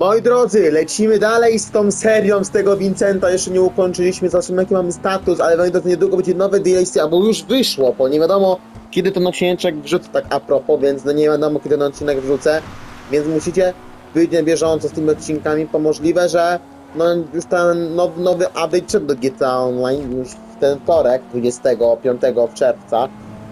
Moi drodzy, lecimy dalej z tą serią z tego Vincenta. Jeszcze nie ukończyliśmy, zobaczymy jaki mamy status, ale moi drodzy, niedługo będzie nowe DLC, albo już wyszło, bo nie wiadomo kiedy ten odcinek wrzucę, tak a propos, więc no nie wiadomo kiedy ten odcinek wrzucę, więc musicie być na bieżąco z tymi odcinkami, bo możliwe, że no już ten nowy, nowy update do GTA Online już w ten wtorek, 25 czerwca.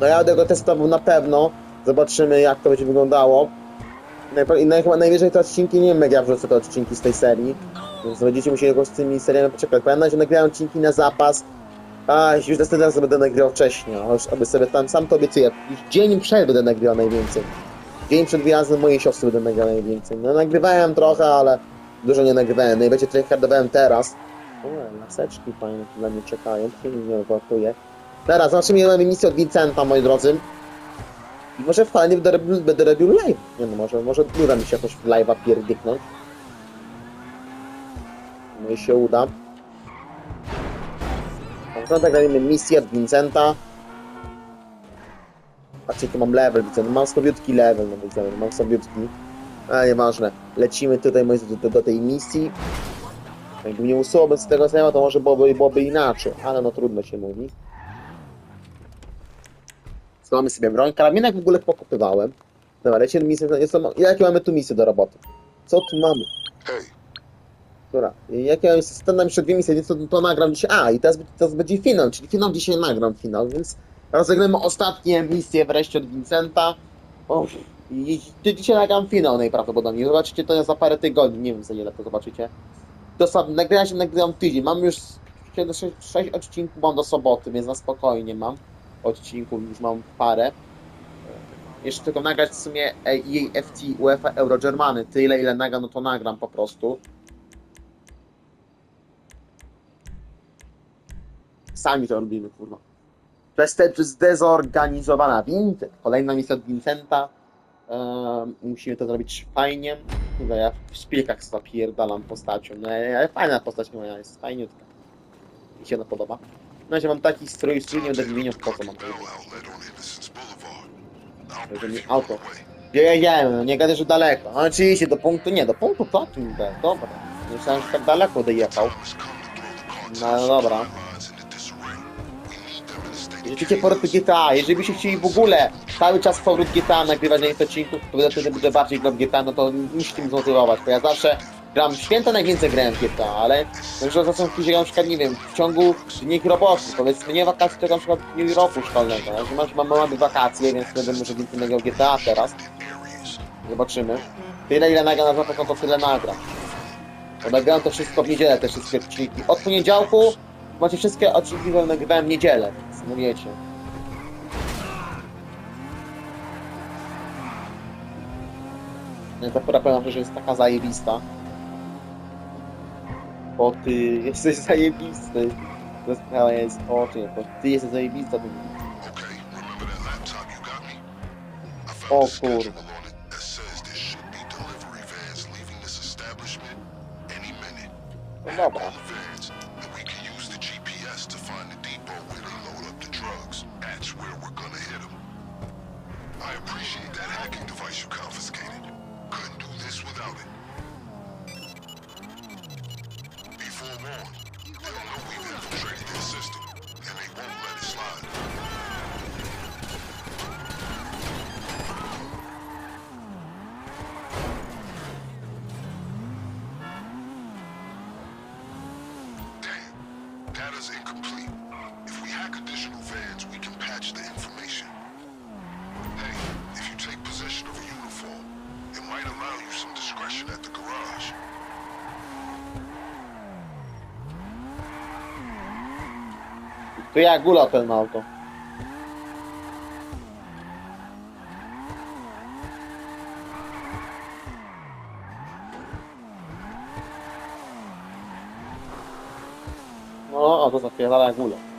No ja będę go testował na pewno, zobaczymy jak to będzie wyglądało. Najpra- naj, chyba najwyżej te odcinki, nie wiem jak ja wrzucę te odcinki z tej serii, więc będziecie musieli jakoś z tymi seriami poczekać. Pamiętam, że nagrałem odcinki na zapas, a już następny raz będę nagrywał wcześniej, a już aby sobie tam, sam to obiecuję, już dzień przed będę nagrywał najwięcej. Dzień przed wyjazdem mojej siostry będę nagrywał najwięcej. No nagrywałem trochę, ale dużo nie nagrywałem, najbardziej tryhardowałem teraz. O, laseczki tu dla mnie czekają, nie wartuje. Teraz zobaczymy ile mamy misję od Vincenta, moi drodzy. Może fajnie będę robił, będę robił live. Nie no, może, może uda mi się jakoś w live'a pierdyknąć. No i się uda. No tak robimy misję od Vincenta. Patrzcie, tu mam level, widzę, no mam sobiutki level, no widzę, no mam sobiutki. Ale nieważne. Lecimy tutaj moi do, do tej misji. Jakby nie usułoby z tego sama, to może byłoby, byłoby inaczej, ale no trudno się mówi. Mamy sobie broń? Karabinek w ogóle pokopywałem. Dobra, lecimy misję. Jakie mamy tu misje do roboty? Co tu mamy? Hej, Dobra, jakie jest standard jeszcze dwie misje, więc to, to nagram dzisiaj. A, i teraz, teraz będzie finał, czyli finał dzisiaj nagram finał, więc rozegramy ostatnie misje wreszcie od Vincenta. O, i i dzisiaj nagram finał najprawdopodobniej. Zobaczycie to za parę tygodni, nie wiem za ile to zobaczycie. To sam, się nagrywam tydzień, mam już 6 odcinków mam do soboty, więc na spokojnie mam. Odcinków już mam parę. Jeszcze tylko nagrać w sumie EFT UEFA Euro Germany. Tyle ile nagram, no to nagram po prostu. Sami to robimy, kurwa. Przestępczość zdezorganizowana. Vincent. Kolejna misja od Vincenta. Ehm, musimy to zrobić fajnie. Kurwa, ja w szpilkach zapierdalam postacią. No, ale fajna postać moja jest, fajniutka. Mi się ona podoba. Na razie mam taki strój, strój nie będę wymieniał, po co mam to. mi you auto. jedziemy? No nie gadaj, że daleko. No oczywiście, do punktu nie, do punktu tu idę. Dobra. Myślałem, że tak daleko dojechał. No dobra. Jedziecie powrót GTA, jeżeli byście chcieli w ogóle cały czas powrót GTA nagrywać na tych odcinków, to wtedy będę bardziej grał GTA, no to musicie mnie zmotywować, bo ja zawsze gram święta najwięcej grałem GTA, ale już za są chwilę, na przykład, nie wiem, w ciągu dni roboczy, powiedzmy nie wakacji, tylko na przykład w roku szkolnego, no, mam, mam, mamy wakacje, więc będę może więcej nagrał GTA teraz, zobaczymy. Tyle ile nagram na zapach, no to tyle nagram. Bo nagrałem to wszystko w niedzielę, te wszystkie odcinki. Od poniedziałku macie wszystkie odcinki, które nagrywałem w niedzielę, więc. Nie, ta pora powiem, że jest taka zajebista. Bo ty jesteś zajebisty. To sprawa jest o czy bo ty jesteś zajebista. Ty... Okay, remember that laptop To ja gula ten auto. No, a to zapierdala gula.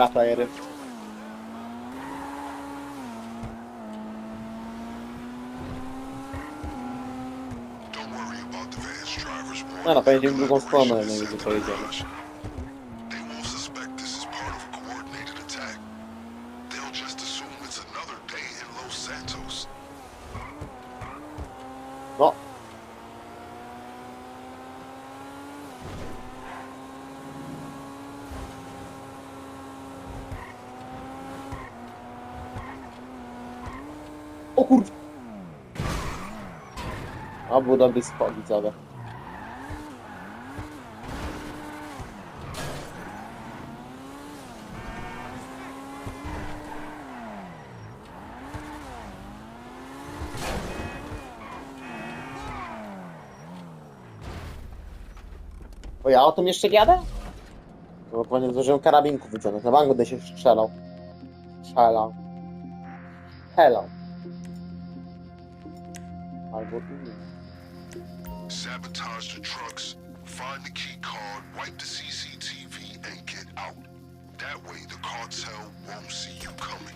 hátraérő. Nella peggio in blu con spawn non è venuto per esempio. A był dobry spot, widzowie. Bo ja o tym jeszcze jadę? Bo nie zdążyłem karabinku wyciągnąć. Na bank będę się strzelał. Strzelał. Hello. Albo nie. Sabotage the trucks, find the key card, wipe the CCTV, and get out. That way, the cartel won't see you coming.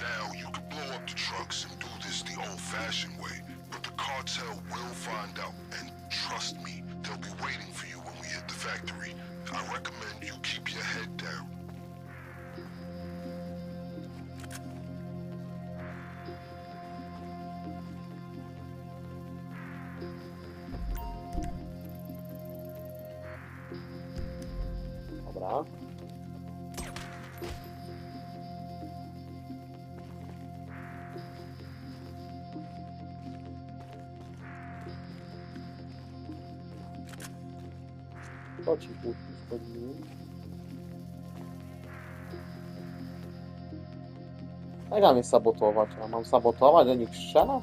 Now, you can blow up the trucks and do this the old-fashioned way, but the cartel will find out, and trust me, they'll be waiting for you when we hit the factory. I recommend you keep your head down. To ci puszczy wchodzimy. Jak mam je sabotować? A mam sabotować, do nich strzelać?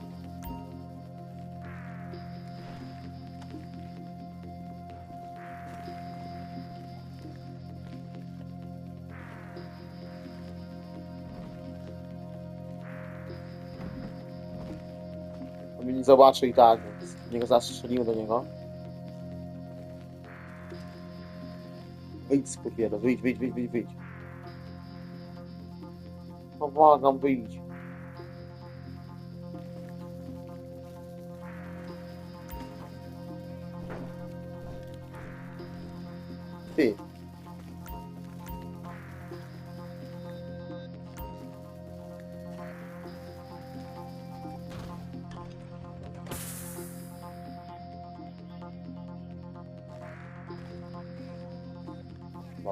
Zobaczy i tak, więc niego zastrzelimy do niego. Vem-se, pequena, vem, vem, vem, vem, vem. Uma vaga, um beijo.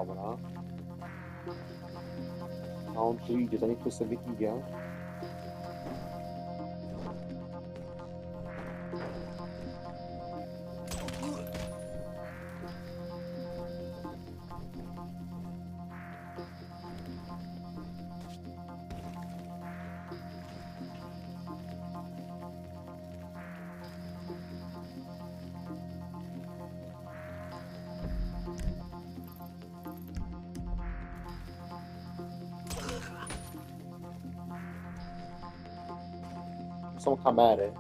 Dobra. A on tu idzie, to niech tu sobie idzie. Są kamery.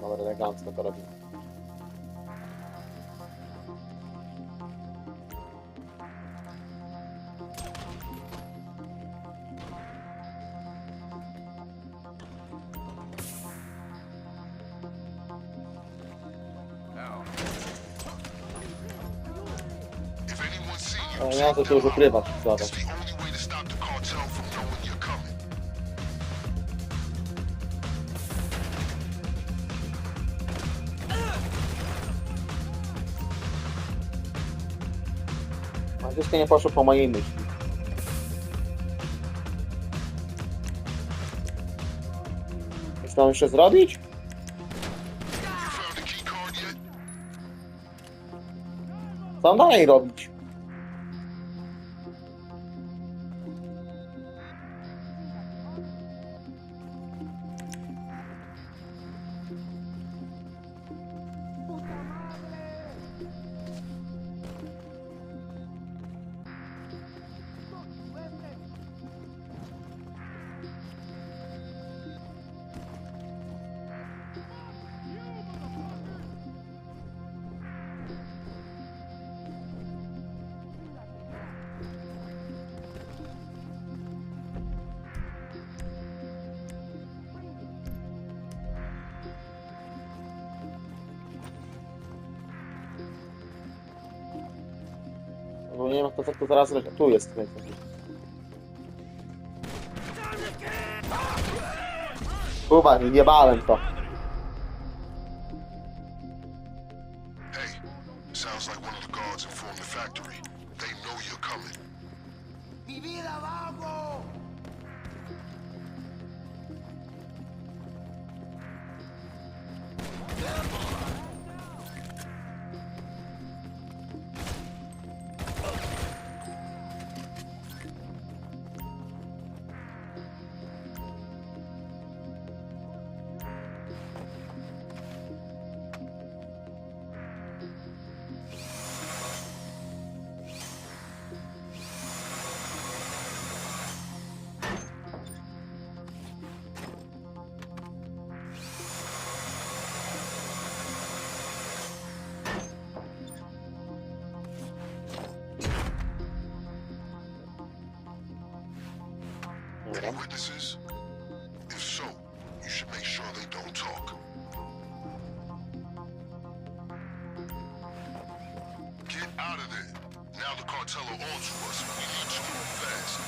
Dobra, elegancko to robimy. The cartel from knowing you're coming. A wszystko nie poszło po mojej myśli. Coś mam jeszcze zrobić? Co dalej robić? Nie wiem, to, to, zaraz. Tu jest. Kurwa, jebałem to. Any witnesses? If so, you should make sure they don't talk. Get out of there. Now the cartel are on to us. We need to move fast.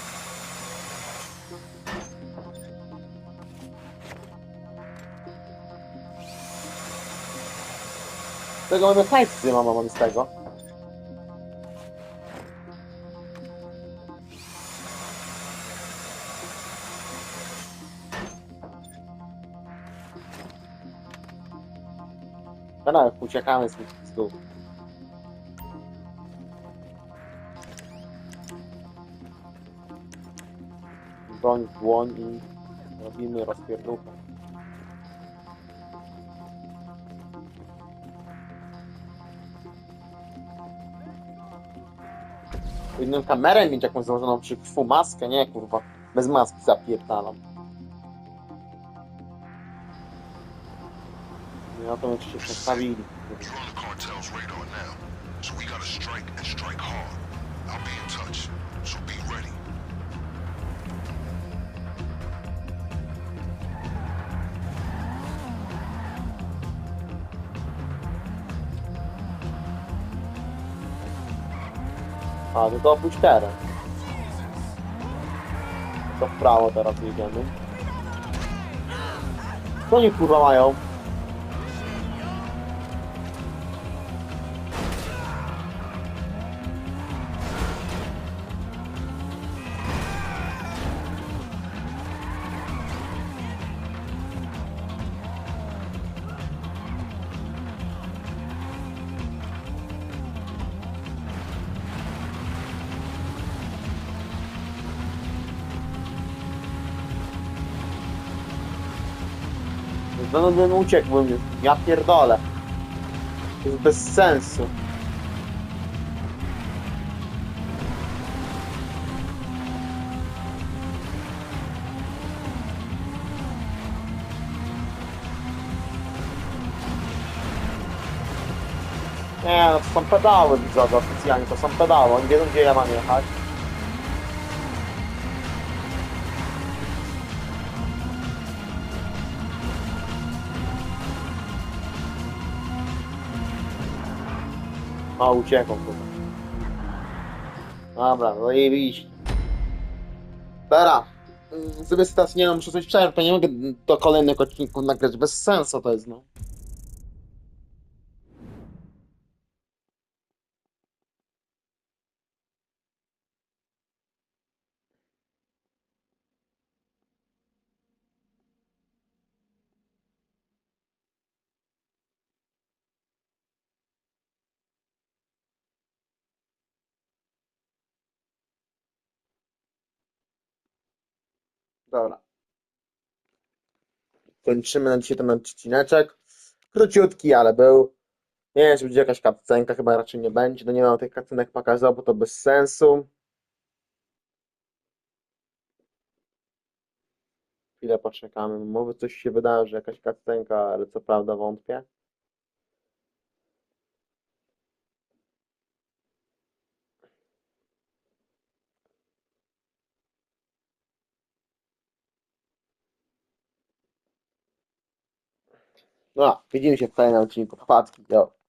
Tego mamy hajsy, mama, mam z tego. Dobra, uciekamy z z dół. Broń w dłoń i robimy rozpierdółkę. Powinienem kamerę mieć jakąś założoną przy fu maskę, nie kurwa. Bez maski zapierdalam. Touch, so be ready. A, no to opuść teren. To w prawo teraz jedziemy. Co oni kurwa mają? No, no, no uciekłbym już. Ja pierdolę. To jest bez sensu. Nie, no to są pedały widzowie oficjalnie, to są pedały, oni wiedzą gdzie ja mam jechać. A, uciekł kurwa. Dobra, no i. Dobra. mm, Sobie teraz nie wiem, muszę coś przerwać, to nie mogę do kolejnych odcinków nagrać, bez sensu to jest, no. Dobra. Kończymy na dzisiaj ten odcineczek. Króciutki, ale był. Nie wiem, czy będzie jakaś kapcenka, chyba raczej nie będzie. No nie mam tych kapcenek pokazał, bo to bez sensu. Chwilę poczekamy. Może coś się wydarzy, jakaś kapcenka, ale co prawda wątpię. No, widzimy się w kolejnym odcinku. Chłopaki, jo.